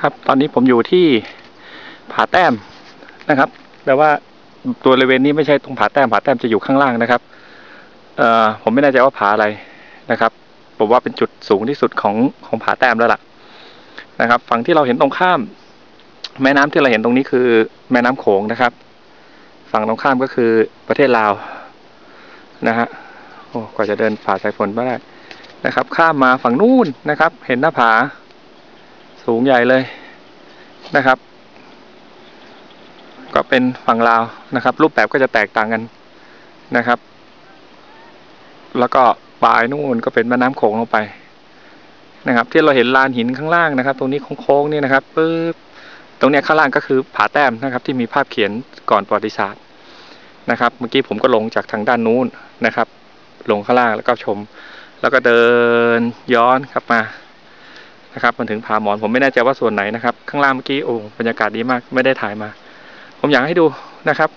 ครับ ตอนนี้ผมอยู่ที่ผาแต้มนะครับ แต่ว่าตัวบริเวณนี้ไม่ใช่ตรงผาแต้มผาแต้มจะอยู่ข้างล่างนะครับ เอ่อผมไม่แน่ใจว่าผาอะไรนะครับผมว่าเป็นจุดสูงที่สุดของของผาแต้มแล้วล่ะนะครับ ฝั่งที่เราเห็นตรงข้าม แม่น้ำที่เราเห็นตรงนี้คือ แม่น้ำโขงนะครับ ฝั่งตรงข้ามก็คือประเทศลาวนะฮะโอ้กว่าจะเดินผ่าสายฝนมาได้นะครับ ข้ามมาฝั่งนู้นนะครับ เห็นหน้าผา สูงใหญ่เลยนะครับ ก็เป็นฝั่งลาวนะครับ รูปแบบก็จะแตกต่างกันนะครับ แล้วก็ปลายนู่นก็เป็นแม่น้ำโขงลงไปนะครับ ที่เราเห็นลานหินข้างล่างนะครับ ตรงนี้โค้งๆนี่นะครับปึ๊บตรงเนี้ยข้างล่างก็คือผาแต้มนะครับ ที่มีภาพเขียนก่อนประวัติศาสตร์นะครับ เมื่อกี้ผมก็ลงจากทางด้านนู้นนะครับ ลงข้างล่างแล้วก็ชม แล้วก็เดินย้อนครับมา นะครับมันถึงผาหมอนผมไม่แน่ใจว่าส่วนไหนนะครับ ข้างล่างเมื่อกี้โอ้บรรยากาศดีมากไม่ได้ถ่ายมา ผมอยากให้ดูนะครับ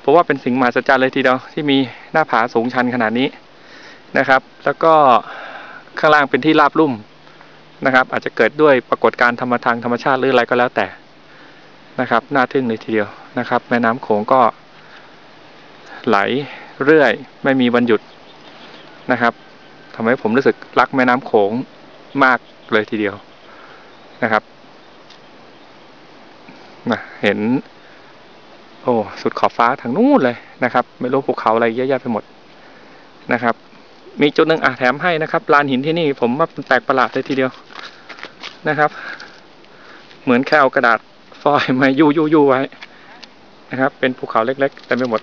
เพราะว่าเป็นสิ่งมหัศจรรย์เลยทีเดียวที่มีหน้าผาสูงชันขนาดนี้นะครับ แล้วก็ข้างล่างเป็นที่ราบลุ่มนะครับ อาจจะเกิดด้วยปรากฏการณ์ธรรมทางธรรมชาติหรืออะไรก็แล้วแต่นะครับน่าทึ่งเลยทีเดียวนะครับ แม่น้ำโขงก็ ไหลเรื่อย ไม่มีวันหยุดนะครับทำให้ผมรู้สึกรักแม่น้ำโขง มากเลยทีเดียวนะครับนะเห็น โอ้สุดขอบฟ้าทางนู้นเลยนะครับ ไม่รู้ภูเขาอะไรเยอะแยะไปหมดนะครับ มีจุดหนึ่งอะแถมให้นะครับลานหินที่นี่ผมว่าแปลกประหลาดเลยทีเดียวนะครับ เหมือนแค่เอากระดาษฟอยล์มายู่ยู่ยู่ไว้นะครับ เป็นภูเขาเล็กๆเต็มไปหมด